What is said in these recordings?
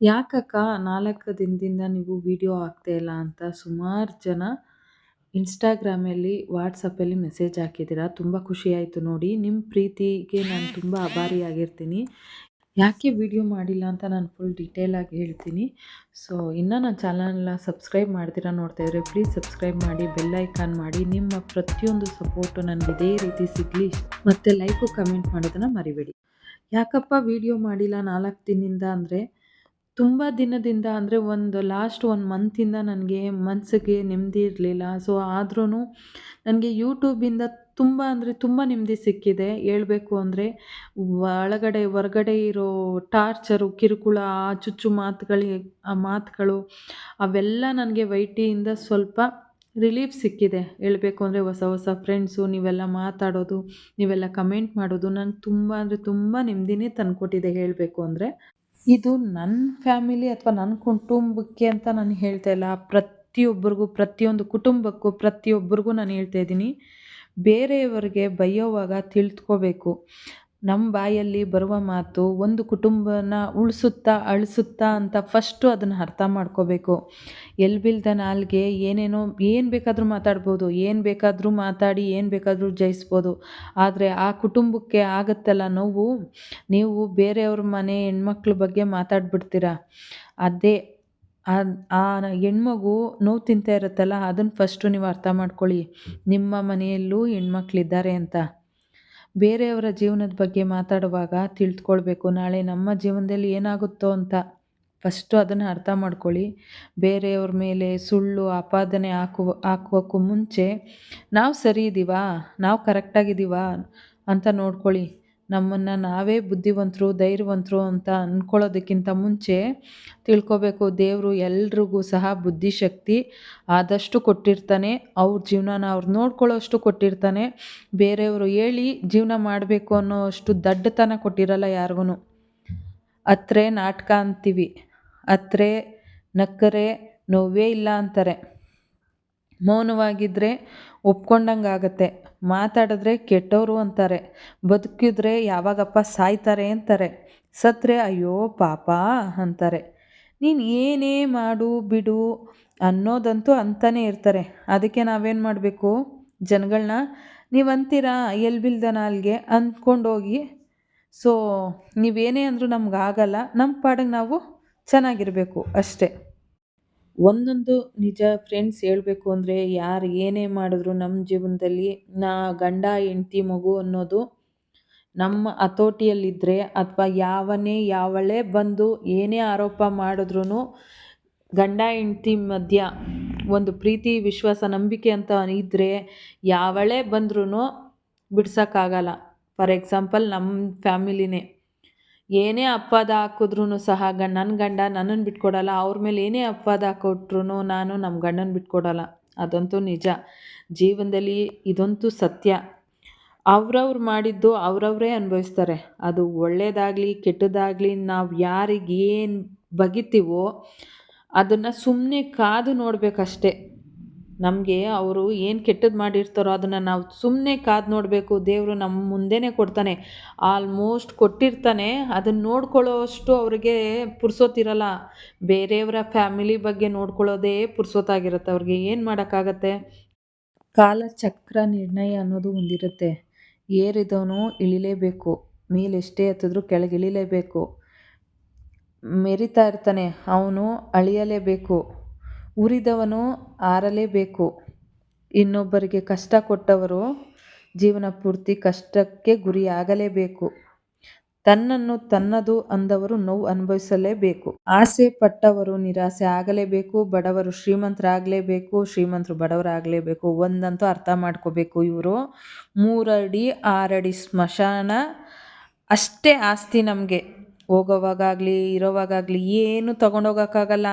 ಯಾಕಕ್ಕ ನಾಲ್ಕು ದಿನದಿಂದ ನೀವು ವಿಡಿಯೋ ಇಲ್ಲ ಅಂತ ಸುಮಾರು ಜನ ಇನ್ಸ್ಟಾಗ್ರಾಮಲ್ಲಿ ವಾಟ್ಸಪ್ಪಲ್ಲಿ ಮೆಸೇಜ್ ಹಾಕಿದ್ದೀರಾ? ತುಂಬ ಖುಷಿ ಆಯಿತು ನೋಡಿ. ನಿಮ್ಮ ಪ್ರೀತಿಗೆ ನಾನು ತುಂಬ ಅಭಾರಿಯಾಗಿರ್ತೀನಿ ಯಾಕೆ ವಿಡಿಯೋ ಮಾಡಿಲ್ಲ ಅಂತ ನಾನು ಫುಲ್ ಡೀಟೇಲಾಗಿ ಹೇಳ್ತೀನಿ. ಸೊ ಇನ್ನೂ ನನ್ನ ಚಾನಲ್ನ ಸಬ್ಸ್ಕ್ರೈಬ್ ಮಾಡ್ತೀರಾ ನೋಡ್ತಾ ಇದ್ರೆ ಪ್ಲೀಸ್ ಸಬ್ಸ್ಕ್ರೈಬ್ ಮಾಡಿ ಬೆಲ್ ಐಕಾನ್ ಮಾಡಿ. ನಿಮ್ಮ ಪ್ರತಿಯೊಂದು ಸಪೋರ್ಟು ನನಗೆ ಇದೇ ರೀತಿ ಸಿಗಲಿ. ಮತ್ತು ಲೈಕು ಕಮೆಂಟ್ ಮಾಡೋದನ್ನು ಮರಿಬೇಡಿ. ಯಾಕಪ್ಪ ವಿಡಿಯೋ ಮಾಡಿಲ್ಲ ನಾಲ್ಕು ದಿನದಿಂದ ಅಂದರೆ ತುಂಬ ದಿನದಿಂದ ಅಂದರೆ ಒಂದು ಲಾಸ್ಟ್ ಒನ್ ಮಂತಿಂದ ನನಗೆ ಮನಸ್ಸಿಗೆ ನೆಮ್ಮದಿ ಇರಲಿಲ್ಲ. ಸೊ ಆದ್ರೂ ನನಗೆ ಯೂಟ್ಯೂಬಿಂದ ತುಂಬ ಅಂದರೆ ತುಂಬ ನೆಮ್ಮದಿ ಸಿಕ್ಕಿದೆ. ಹೇಳಬೇಕು ಅಂದರೆ ಒಳಗಡೆ, ಹೊರಗಡೆ ಇರೋ ಟಾರ್ಚರು ಕಿರುಕುಳ, ಆ ಚುಚ್ಚು ಮಾತುಗಳಿ ಆ ಮಾತುಗಳು ಅವೆಲ್ಲ ನನಗೆ ವೈಟಿಯಿಂದ ಸ್ವಲ್ಪ ರಿಲೀಫ್ ಸಿಕ್ಕಿದೆ. ಹೇಳಬೇಕು ಅಂದರೆ ಹೊಸ ಹೊಸ ಫ್ರೆಂಡ್ಸು ನೀವೆಲ್ಲ ಮಾತಾಡೋದು, ನೀವೆಲ್ಲ ಕಮೆಂಟ್ ಮಾಡೋದು ನನಗೆ ತುಂಬ ಅಂದರೆ ತುಂಬ ನೆಮ್ಮದಿನೇ ತಂದುಕೊಟ್ಟಿದೆ ಹೇಳಬೇಕು ಅಂದರೆ. ಇದು ನನ್ನ ಫ್ಯಾಮಿಲಿ ಅಥವಾ ನನ್ನ ಕುಟುಂಬಕ್ಕೆ ಅಂತ ನಾನು ಹೇಳ್ತಾ ಇಲ್ಲ. ಪ್ರತಿಯೊಬ್ಬರಿಗೂ, ಪ್ರತಿಯೊಂದು ಕುಟುಂಬಕ್ಕೂ, ಪ್ರತಿಯೊಬ್ಬರಿಗೂ ನಾನು ಹೇಳ್ತಾ ಇದ್ದೀನಿ. ಬೇರೆಯವರಿಗೆ ಬೈಯೋವಾಗ ತಿಳ್ತ್ಕೋಬೇಕು ನಮ್ಮ ಬಾಯಲ್ಲಿ ಬರುವ ಮಾತು ಒಂದು ಕುಟುಂಬನ ಉಳಿಸುತ್ತಾ ಅಳಿಸುತ್ತಾ ಅಂತ ಫಸ್ಟು ಅದನ್ನು ಅರ್ಥ ಮಾಡ್ಕೋಬೇಕು. ಎಲ್ಬಿಲ್ದ ನಾಲ್ಗೆ ಏನೇನೋ, ಏನು ಬೇಕಾದರೂ ಮಾತಾಡ್ಬೋದು, ಏನು ಬೇಕಾದರೂ ಮಾತಾಡಿ, ಏನು ಬೇಕಾದರೂ ಜಯಿಸ್ಬೋದು. ಆದರೆ ಆ ಕುಟುಂಬಕ್ಕೆ ಆಗುತ್ತಲ್ಲ ನೋವು? ನೀವು ಬೇರೆಯವ್ರ ಮನೆ ಹೆಣ್ಮಕ್ಳ ಬಗ್ಗೆ ಮಾತಾಡ್ಬಿಡ್ತೀರ? ಅದೇ ಆ ಹೆಣ್ಮಗು ನೋವು ತಿಂತಾ ಇರುತ್ತಲ್ಲ ಅದನ್ನು ಫಸ್ಟು ನೀವು ಅರ್ಥ ಮಾಡ್ಕೊಳ್ಳಿ. ನಿಮ್ಮ ಮನೆಯಲ್ಲೂ ಹೆಣ್ಮಕ್ಳಿದ್ದಾರೆ ಅಂತ. ಬೇರೆಯವರ ಜೀವನದ ಬಗ್ಗೆ ಮಾತಾಡುವಾಗ ತಿಳ್ಕೊಳ್ಬೇಕು. ನಾಳೆ ನಮ್ಮ ಜೀವನದಲ್ಲಿ ಏನಾಗುತ್ತೋ ಅಂತ ಫಸ್ಟು ಅದನ್ನು ಅರ್ಥ ಮಾಡ್ಕೊಳ್ಳಿ. ಬೇರೆಯವ್ರ ಮೇಲೆ ಸುಳ್ಳು, ಆಪಾದನೆ ಹಾಕುವ ಹಾಕೋಕ್ಕೂ ಮುಂಚೆ ನಾವು ಸರಿ ಇದ್ದೀವಾ ನಾವು ಕರೆಕ್ಟಾಗಿದ್ದೀವಾ ಅಂತ ನೋಡ್ಕೊಳ್ಳಿ. ನಮ್ಮನ್ನು ನಾವೇ ಬುದ್ಧಿವಂತರು, ಧೈರ್ಯವಂತರು ಅಂತ ಅಂದ್ಕೊಳ್ಳೋದಕ್ಕಿಂತ ಮುಂಚೆ ತಿಳ್ಕೊಬೇಕು. ದೇವರು ಎಲ್ರಿಗೂ ಸಹ ಬುದ್ಧಿಶಕ್ತಿ ಆದಷ್ಟು ಕೊಟ್ಟಿರ್ತಾನೆ. ಅವ್ರ ಜೀವನನ ಅವ್ರು ನೋಡ್ಕೊಳ್ಳೋಷ್ಟು ಕೊಟ್ಟಿರ್ತಾನೆ. ಬೇರೆಯವರು ಹೇಳಿ ಜೀವನ ಮಾಡಬೇಕು ಅನ್ನೋ ಅಷ್ಟು ದಡ್ಡತನ ಕೊಟ್ಟಿರಲ್ಲ ಯಾರಿಗೂ ಅತ್ರೆ ನಾಟಕ ಅಂತೀವಿ. ಅತ್ರೆ ನಕ್ಕರೆ ನೋವೇ ಇಲ್ಲ ಅಂತಾರೆ. ಮೌನವಾಗಿದ್ದರೆ ಒಪ್ಕೊಂಡಂಗೆ ಆಗುತ್ತೆ ಮಾತಾಡಿದ್ರೆ ಕೆಟ್ಟವರು ಅಂತಾರೆ. ಬದುಕಿದ್ರೆ ಯಾವಾಗಪ್ಪ ಸಾಯ್ತಾರೆ ಅಂತಾರೆ. ಸತ್ತರೆ ಅಯ್ಯೋ ಪಾಪ ಅಂತಾರೆ. ನೀನು ಏನೇ ಮಾಡು ಬಿಡು ಅನ್ನೋದಂತೂ ಅಂತಲೇ ಇರ್ತಾರೆ. ಅದಕ್ಕೆ ನಾವೇನು ಮಾಡಬೇಕು? ಜನಗಳನ್ನ ನೀವು ಅಂತೀರಾ ಬಿಲ್ದನ ಅಲ್ಲಿಗೆ ಅಂದ್ಕೊಂಡೋಗಿ? ಸೊ, ನೀವೇನೇ ಅಂದರೂ ನಮ್ಗೆ ಆಗಲ್ಲ ನಮ್ಮ ಪಾಡಿಗೆ ನಾವು ಚೆನ್ನಾಗಿರಬೇಕು ಅಷ್ಟೇ. ಒಂದೊಂದು ನಿಜ ಫ್ರೆಂಡ್ಸ್ ಹೇಳಬೇಕು ಅಂದರೆ ಯಾರು ಏನೇ ಮಾಡಿದ್ರು ನಮ್ಮ ಜೀವನದಲ್ಲಿ ನಾ ಗಂಡ, ಹೆಂಡ್ತಿ, ಮಗು ಅನ್ನೋದು ನಮ್ಮ ಹತೋಟಿಯಲ್ಲಿದ್ದರೆ ಅಥವಾ ಯಾವನೇ ಯಾವಳೇ ಬಂದು ಏನೇ ಆರೋಪ ಮಾಡಿದ್ರೂ ಗಂಡ, ಹೆಂಡ್ತಿ ಮಧ್ಯ ಒಂದು ಪ್ರೀತಿ, ವಿಶ್ವಾಸ, ನಂಬಿಕೆ ಅಂತ ಇದ್ದರೆ ಯಾವಳೇ ಬಂದ್ರೂ ಬಿಡ್ಸೋಕ್ಕಾಗಲ್ಲ. ಫಾರ್ ಎಕ್ಸಾಂಪಲ್ ನಮ್ಮ ಫ್ಯಾಮಿಲಿನೇ ಏನೇ ಅಪವಾದ ಹಾಕಿದ್ರೂ ಸಹ ಗಂಡ ನನ್ನ ಗಂಡ ನನ್ನನ್ನು ಬಿಟ್ಕೊಡಲ್ಲ, ಅವ್ರ ಮೇಲೆ ಏನೇ ಅಪವಾದ ಹಾಕೊಟ್ರು ನಾನು ನಮ್ಮ ಗಂಡನ ಬಿಟ್ಕೊಡಲ್ಲ. ಅದಂತೂ ನಿಜ. ಜೀವನದಲ್ಲಿ ಇದಂತೂ ಸತ್ಯ. ಅವ್ರವ್ರು ಮಾಡಿದ್ದು ಅವ್ರವರೇ ಅನುಭವಿಸ್ತಾರೆ. ಅದು ಒಳ್ಳೆಯದಾಗಲಿ ಕೆಟ್ಟದಾಗಲಿ ನಾವು ಯಾರಿಗೆ ಏನು ಬಗಿತೀವೋ ಅದನ್ನು ಸುಮ್ಮನೆ ಕಾದು ನೋಡಬೇಕಷ್ಟೆ. ನಮಗೆ ಅವರು ಏನು ಕೆಟ್ಟದ್ದು ಮಾಡಿರ್ತಾರೋ ಅದನ್ನು ನಾವು ಸುಮ್ಮನೆ ಕಾದು ನೋಡಬೇಕು. ದೇವರು ನಮ್ಮ ಮುಂದೆನೇ ಕೊಡ್ತಾನೆ. ಆಲ್ಮೋಸ್ಟ್ ಕೊಟ್ಟಿರ್ತಾನೆ. ಅದನ್ನು ನೋಡ್ಕೊಳ್ಳೋ ಅಷ್ಟು ಅವ್ರಿಗೆ ಪುರ್ಸೋತಿರಲ್ಲ ಬೇರೆಯವರ ಫ್ಯಾಮಿಲಿ ಬಗ್ಗೆ ನೋಡ್ಕೊಳ್ಳೋದೇ ಪುರ್ಸೋತಾಗಿರುತ್ತೆ ಅವ್ರಿಗೆ ಏನು ಮಾಡೋಕ್ಕಾಗತ್ತೆ? ಕಾಲಚಕ್ರ ನಿರ್ಣಯ ಅನ್ನೋದು ಒಂದಿರುತ್ತೆ. ಏರಿದವನು ಇಳಿಲೇಬೇಕು. ಮೇಲೆಷ್ಟೇ ಹತ್ತಿದ್ರು ಕೆಳಗೆ ಇಳಿಲೇಬೇಕು ಮೆರಿತಾ ಇರ್ತಾನೆ. ಅವನು ಅಳಿಯಲೇಬೇಕು. ಉರಿದವನು ಆರಲೇಬೇಕು. ಇನ್ನೊಬ್ಬರಿಗೆ ಕಷ್ಟ ಕೊಟ್ಟವರು ಜೀವನ ಪೂರ್ತಿ ಕಷ್ಟಕ್ಕೆ ಗುರಿಯಾಗಲೇಬೇಕು. ತನ್ನನ್ನು ತನ್ನದು ಅಂದವರು ನೋವು ಅನುಭವಿಸಲೇಬೇಕು. ಆಸೆ ಪಟ್ಟವರು ನಿರಾಸೆ ಆಗಲೇಬೇಕು, ಬಡವರು ಶ್ರೀಮಂತರಾಗಲೇಬೇಕು, ಶ್ರೀಮಂತರು ಬಡವರಾಗಲೇಬೇಕು ಒಂದಂತೂ ಅರ್ಥ ಮಾಡ್ಕೋಬೇಕು ಇವರು. ಮೂರಡಿ, ಆರಡಿ ಸ್ಮಶಾನ ಅಷ್ಟೇ ಆಸ್ತಿ ನಮಗೆ. ಹೋಗೋವಾಗಲಿ ಇರೋವಾಗಲಿ ಏನು ತೊಗೊಂಡೋಗೋಕ್ಕಾಗಲ್ಲ.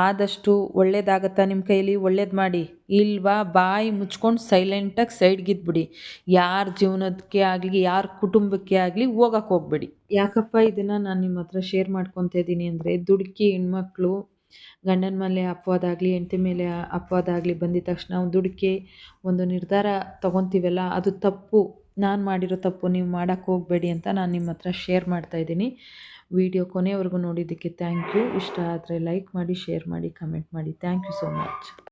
ಆದಷ್ಟು ಒಳ್ಳೇದಾಗತ್ತಾ ನಿಮ್ಮ ಕೈಯಲ್ಲಿ ಒಳ್ಳೇದು ಮಾಡಿ. ಇಲ್ವಾ, ಬಾಯಿ ಮುಚ್ಕೊಂಡು ಸೈಲೆಂಟಾಗಿ ಸೈಡ್ಗಿದ್ಬಿಡಿ ಯಾರ ಜೀವನಕ್ಕೆ ಆಗಲಿ, ಯಾರ ಕುಟುಂಬಕ್ಕೆ ಆಗಲಿ ಹೋಗಕ್ಕೆ ಹೋಗ್ಬೇಡಿ. ಯಾಕಪ್ಪ ಇದನ್ನು ನಾನು ನಿಮ್ಮ ಹತ್ರ ಶೇರ್ ಮಾಡ್ಕೊತಾ ಇದ್ದೀನಿ ಅಂದರೆ, ದುಡುಕಿ ಹೆಣ್ಮಕ್ಳು, ಗಂಡನ ಮೇಲೆ ಅಪವಾದ ಆಗಲಿ ಹೆಂಡತಿ ಮೇಲೆ ಅಪವಾದ ಆಗಲಿ ಬಂದಿದ ತಕ್ಷಣ ದುಡುಕಿ ಒಂದು ನಿರ್ಧಾರ ತೊಗೊತೀವಲ್ಲ, ಅದು ತಪ್ಪು. ನಾನು ಮಾಡಿರೋ ತಪ್ಪು ನೀವು ಮಾಡೋಕ್ಕೆ ಹೋಗಬೇಡಿ ಅಂತ ನಾನು ನಿಮ್ಮ ಹತ್ರ ಶೇರ್ ಮಾಡ್ತಾಯಿದ್ದೀನಿ ವಿಡಿಯೋ ಕೊನೆವರೆಗೂ ನೋಡಿದ್ದಕ್ಕೆ ಥ್ಯಾಂಕ್ ಯು ಇಷ್ಟ ಆದರೆ ಲೈಕ್ ಮಾಡಿ ಶೇರ್ ಮಾಡಿ ಕಮೆಂಟ್ ಮಾಡಿ. Thank you so much